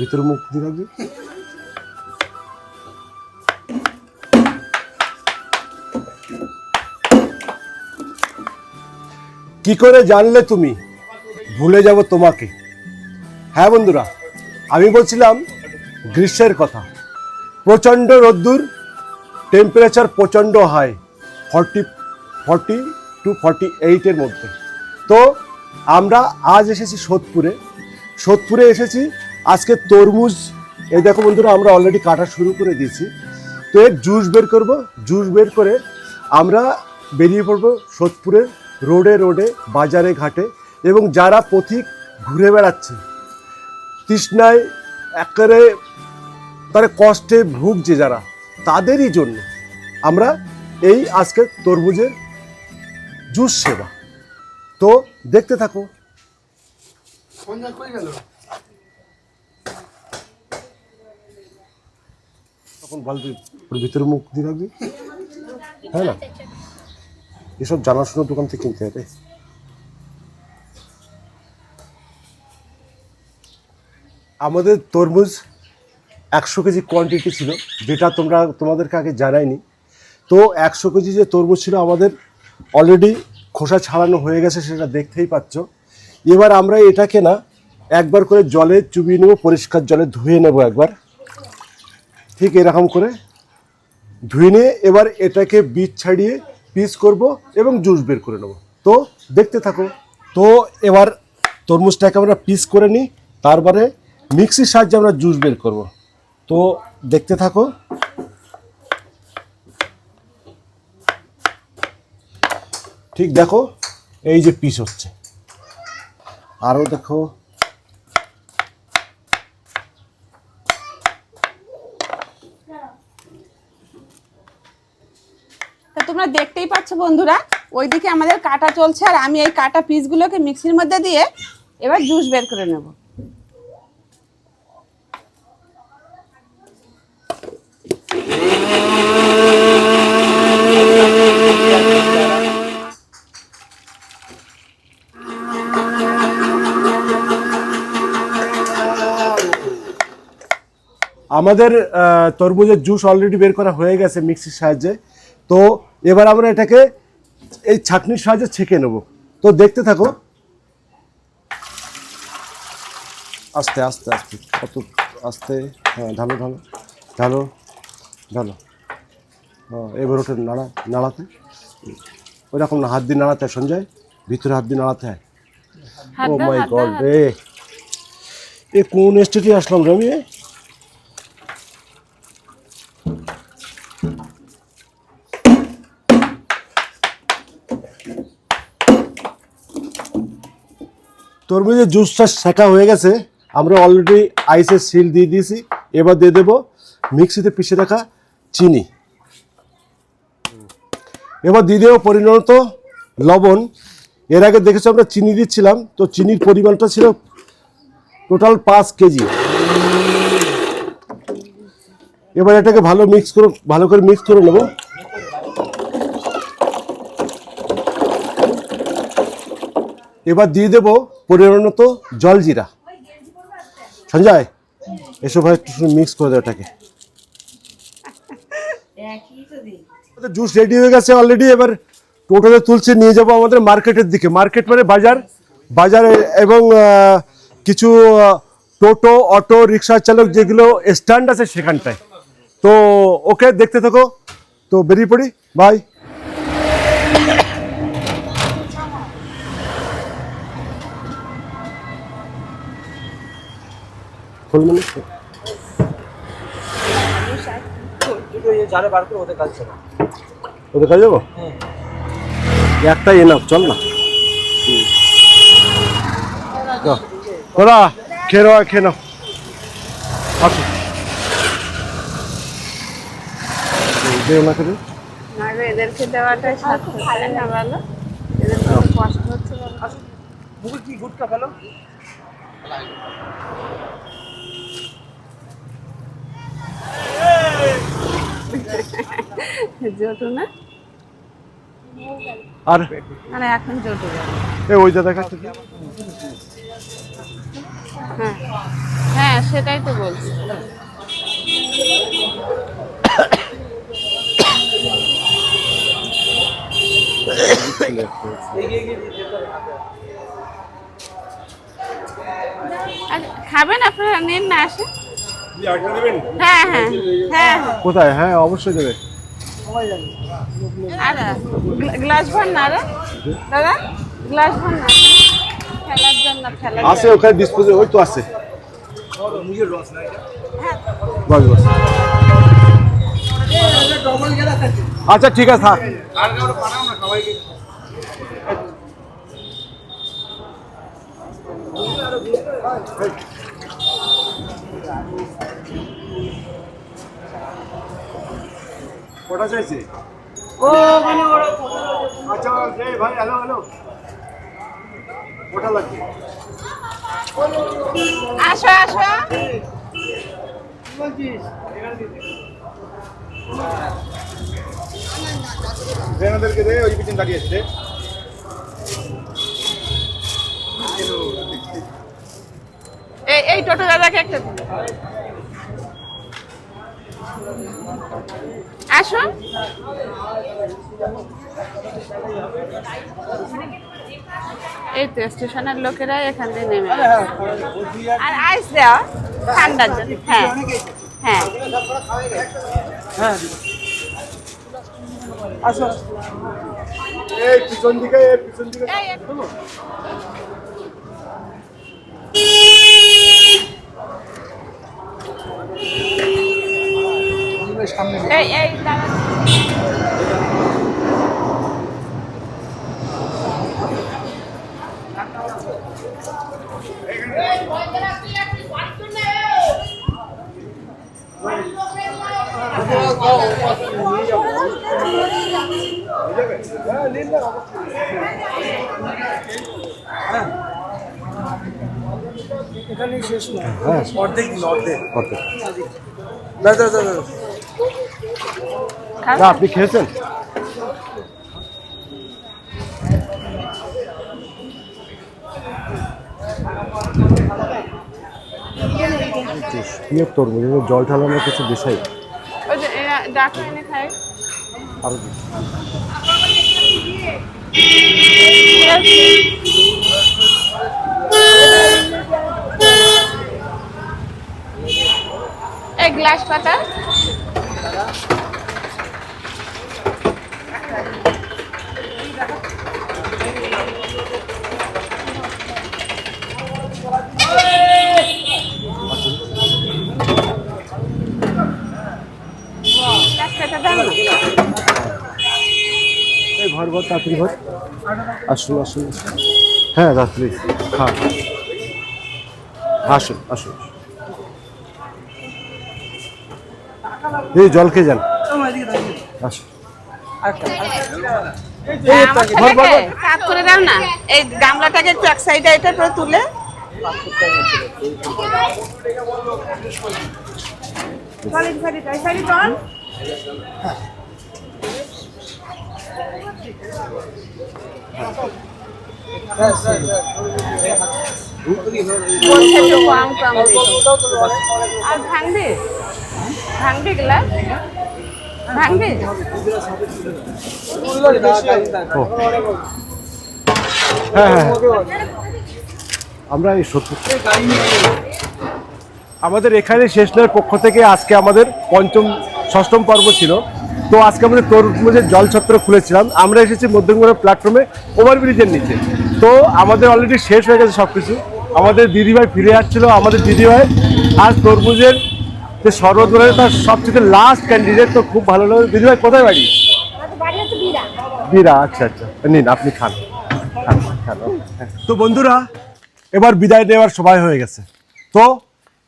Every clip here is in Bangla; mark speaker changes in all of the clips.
Speaker 1: ভিতরে মুখ দিয়ে রাখবি? কি করে জানলে তুমি? ভুলে যাব তোমাকে। হ্যাঁ বন্ধুরা, আমি বলছিলাম গ্রীষ্মের কথা। প্রচণ্ড রোদ্দুর টেম্পারেচার প্রচণ্ড high forty forty to forty এইটের মধ্যে। তো আমরা আজ এসেছি সোদপুরে। সোদপুরে এসেছি, আজকে তরমুজ, এই দেখো বন্ধুরা, আমরা অলরেডি কাটা শুরু করে দিয়েছি। তো এর জুস বের করব। জুস বের করে আমরা বেরিয়ে পড়ব সোদপুরের রোডে রোডে, বাজারে, ঘাটে। এবং যারা পথিক ঘুরে বেড়াচ্ছে, তৃষ্ণায় একেবারে তারা কষ্টে ভুগছে যারা তাদেরই জন্য আমরা এই আজকে তরমুজের জুস সেবা। তো দেখতে থাকো। তখন ওর ভিতরে মুখ দিয়ে রাখবি। হ্যাঁ না? এসব জানাশোনা দোকান থেকে কিনতে হবে। আমাদের তরমুজ একশো কেজি কোয়ান্টিটি ছিল, যেটা তোমরা তোমাদেরকে আগে জানাইনি তো একশো কেজি যে তরমুজ ছিল আমাদের অলরেডি খোসা ছাড়ানো হয়ে গেছে, সেটা দেখতেই পাচ্ছ। এবার আমরা এটাকে না একবার করে জলে চুবিয়ে নেব, পরিষ্কার জলে ধুয়ে নেব একবার। ঠিক এরকম করে ধুয়ে নিয়ে এবার এটাকে বীজ ছাড়িয়ে পিস করব এবং জুস বের করে নেব। তো দেখতে থাকো। তো এবার তরমুজটাকে আমরা পিস করে নিই, তারপরে মিক্সির সাহায্যে আমরা জুস বের করব। তো দেখতে থাকো। ঠিক দেখো, এই যে পিস হচ্ছে। আরও দেখো।
Speaker 2: তোমরা দেখতেই পাচ্ছ বন্ধুরা, ওইদিকে আমাদের কাটা চলছে, আর আমি এই কাটা পিসগুলোকে মিক্সির মধ্যে দিয়ে এবার জুস বের করে নেব।
Speaker 1: আমাদের তরমুজের জুস অলরেডি বের করা হয়ে গেছে মিক্সির সাহায্যে। তো এবার আমরা এটাকে এই ছাঁকনির সাহায্যে ছেঁকে নেব। তো দেখতে থাকো। আস্তে আস্তে আস্তে কত আস্তে হ্যাঁ ঢালো ঢালো ঢালো ঢালো। হ্যাঁ এবার ওটা নাড়া নাড়াতে। ওইরকম না হাত দিয়ে নাড়াতে হয় সঞ্জয়। ভিতরে হাত দিয়ে নাড়াতে হয়। ও মাই গড রে। এ কোন স্টেটে আসলাম রে আমি তরমুজের জুসটা শেখা হয়ে গেছে। আমরা অলরেডি আইসের সিল দিয়ে দিয়েছি। এবার দিয়ে দেবো মিক্সিতে পিষে রাখা চিনি। এবার দিয়ে দেবো পরিণত লবণ। এর আগে দেখেছ আমরা চিনি দিচ্ছিলাম। তো চিনির পরিমাণটা ছিল টোটাল পাঁচ কেজি। এবার এটাকে ভালো মিক্স করে ভালো করে মিক্স করে নেব। এবার দিয়ে দেবো পরিণত জলজিরা সঞ্জয় এসব ভাই একটু মিক্স করে দেয় ওটাকে জুস রেডি হয়ে গেছে অলরেডি এবার টোটালে তুলছে নিয়ে যাব আমাদের মার্কেটের দিকে। মার্কেট মানে বাজার। বাজারে এবং কিছু টোটো অটো রিক্সা চালক যেগুলো স্ট্যান্ড আছে সেখানটায়। তো ওকে দেখতে থাকো। তো বেরিয়ে পড়ি। বাই মানে
Speaker 3: ইয়ে বার করে ওদের কাজ
Speaker 1: ওদের কাছে যাব? একটাই এনাফ চল না। খেয়ে নাও খেয়ে নাও। আসো। দে ওনাকে দে।
Speaker 2: না গো, এদেরকে দেওয়াটাই সার্থক না বলো? এদের কষ্ট হচ্ছে বলো।
Speaker 3: কি গুটকা ফেলো?
Speaker 2: না
Speaker 1: আর?
Speaker 2: মানে এখন জটে
Speaker 1: এ?
Speaker 2: হ্যাঁ। হ্যাঁ সেটাই তো বলছি। খাবেন আপনারা? নিন না আসে। হ্যাঁ হ্যাঁ। হ্যাঁ।
Speaker 1: কোথায়? হ্যাঁ অবশ্যই দেবে।
Speaker 2: আর গ্লাস ভর না রে। দাদা গ্লাস ভর না। খেলার জন্য খেলার
Speaker 1: আছে ওখানে ডিসপোজে ওই তো আছে।
Speaker 2: হ্যাঁ।
Speaker 1: বাস বাস। আচ্ছা ঠিক আছে থাক।
Speaker 3: আর
Speaker 1: কটা চাইছে?
Speaker 3: ও মানে ওরা
Speaker 1: আচ্ছা এই ভাই হ্যালো হ্যালো কটা লাগবে?
Speaker 2: আসো আসো।
Speaker 1: ভেনাদেরকে দে ওই পিছন দাঁড়িয়ে আছে
Speaker 2: এই এই টোটো দাদাকে একটা। আসো এই তো স্টেশনের লোকেরা এখান দিয়ে নেমে আর আইস দেওয়া ঠান্ডার জন্য। হ্যাঁ হ্যাঁ।
Speaker 3: হ্যাঁ।
Speaker 1: পিছন দিকে পিছন দিকে।
Speaker 3: সামনে
Speaker 2: এই এই
Speaker 3: এখানেই শেষ না
Speaker 1: হ্যাঁ।
Speaker 3: অর্ধেক দিন অর্ধেক। দাদা দাদা?
Speaker 1: না আপনি খেয়েছেন? কি তরমুজ জল ঢালানোর কিছু বিষয়। আরও
Speaker 2: এই গ্লাস পাতা গ্লাস পাতা দাও না।
Speaker 1: এই ঘর আসুন আসুন। হ্যাঁ দাদা প্লিজ হ্যাঁ। আসুন আসুন। এই জল খেয়ে যান। আসুন।
Speaker 2: করে দাও না। এই গামলাটাকে একটু এক সাইডে এটা করে তুলে। ভাঙবি?
Speaker 1: হ্যাঁ হ্যাঁ আমরা এই সত্তর আমাদের এখানে শেষনের পক্ষ থেকে আজকে আমাদের পঞ্চম, ষষ্ঠম পর্ব ছিল। তো আজকে আমাদের তরমুজের জল ছত্র খুলেছিলাম। আমরা এসেছি মধ্যমগ্রাম প্ল্যাটফর্মে ওভারব্রিজের নিচে। তো আমাদের অলরেডি শেষ হয়ে গেছে সব কিছু আমাদের দিদিভাই ফিরে যাচ্ছিল আমাদের দিদিভাই। আজ তরমুজের যে রয়েছে তার সবচেয়ে লাস্ট ক্যান্ডিডেট তো খুব ভালো লাগে দিদিভাই কোথায় বাড়ি? বীরা আচ্ছা আচ্ছা। নিন আপনি খান। খান খান। তো বন্ধুরা এবার বিদায় নেওয়ার সময় হয়ে গেছে। তো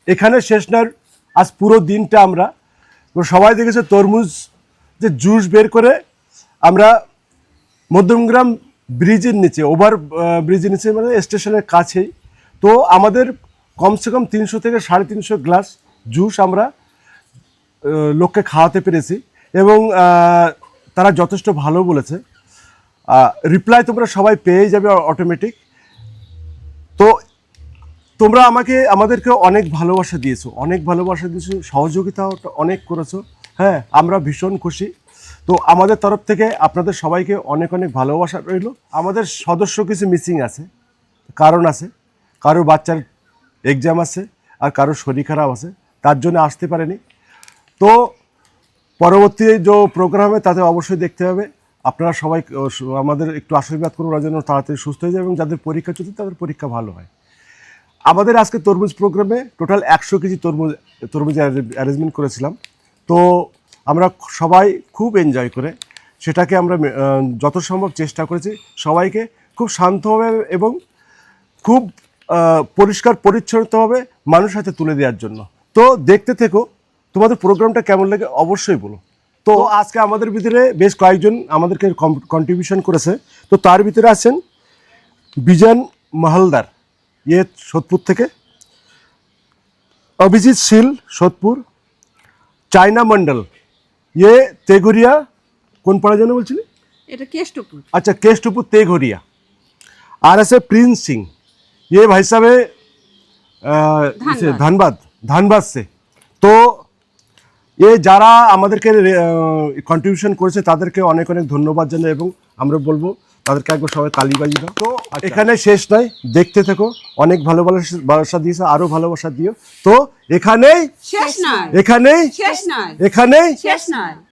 Speaker 1: এখানে শেষ নয় আজ পুরো দিনটা আমরা। সবাই দেখেছে তরমুজ যে জুস বের করে আমরা মধ্যমগ্রাম ব্রিজের নিচে, ওভার ব্রিজের নিচে মানে স্টেশনের কাছেই, তো আমাদের কমসে কম তিনশো থেকে সাড়ে তিনশো গ্লাস জুস আমরা লোককে খাওয়াতে পেরেছি এবং তারা যথেষ্ট ভালো বলেছে। রিপ্লাই তোমরা সবাই পেয়ে যাবে অটোমেটিক তো তোমরা আমাকে, আমাদেরকে অনেক ভালোবাসা দিয়েছ, অনেক ভালোবাসা দিয়েছ, সহযোগিতাও তো অনেক করেছ। হ্যাঁ আমরা ভীষণ খুশি। তো আমাদের তরফ থেকে আপনাদের সবাইকে অনেক অনেক ভালোবাসা রইল। আমাদের সদস্য কিছু মিসিং আছে, কারণ আছে, কারও বাচ্চার এক্সাম আছে আর কারও শরীর খারাপ আছে, তার জন্য আসতে পারেনি। তো পরবর্তী যে প্রোগ্রামে তাতে অবশ্যই দেখতে হবে। আপনারা সবাই আমাদের একটু আশীর্বাদ করুন, ওরা যেন তাড়াতাড়ি সুস্থ হয়ে যায় এবং যাদের পরীক্ষা চলছে, তাদের পরীক্ষা ভালো হয়। আমাদের আজকে তরমুজ প্রোগ্রামে টোটাল একশো কেজি তরমুজ তরমুজ অ্যারেঞ্জমেন্ট করেছিলাম। তো আমরা সবাই খুব এনজয় করে সেটাকে আমরা যত সম্ভব চেষ্টা করেছি সবাইকে খুব শান্তভাবে এবং খুব পরিষ্কার পরিচ্ছন্নতাভাবে মানুষের হাতে তুলে দেওয়ার জন্য। তো দেখতে থেকো তোমাদের প্রোগ্রামটা কেমন লাগে অবশ্যই বলো। তো আজকে আমাদের ভিতরে বেশ কয়েকজন আমাদেরকে কন্ট্রিবিউশন করেছে। তো তার ভিতরে আছেন বিজন মাহালদার ইয়ে সোদপুর থেকে। অভিজিৎ শীল সোদপুর। চায়না মন্ডল ইয়ে তেঘরিয়া কোন পাড়া যেন বলছিলি?
Speaker 2: এটা কেষ্টপুর।
Speaker 1: আচ্ছা কেষ্টপুর তেঘরিয়া। আর আছে প্রিন্স সিং। ইয়ে ভাই সাহেব ধানবাদ। ধানবাদ সে। তো এ যারা আমাদেরকে কন্ট্রিবিউশন করেছে তাদেরকে অনেক অনেক ধন্যবাদ জানাই এবং আমরা বলব তাদেরকে একবার সবাই তালি বাজি দাও। তো এখানে শেষ নয়। দেখতে থেকো। অনেক ভালো ভালোবাসা দিয়েছে আরও ভালোবাসা দিও। তো এখানেই
Speaker 2: শেষ নয়।
Speaker 1: এখানেই
Speaker 2: শেষ নয়।
Speaker 1: এখানেই
Speaker 2: শেষ নয়।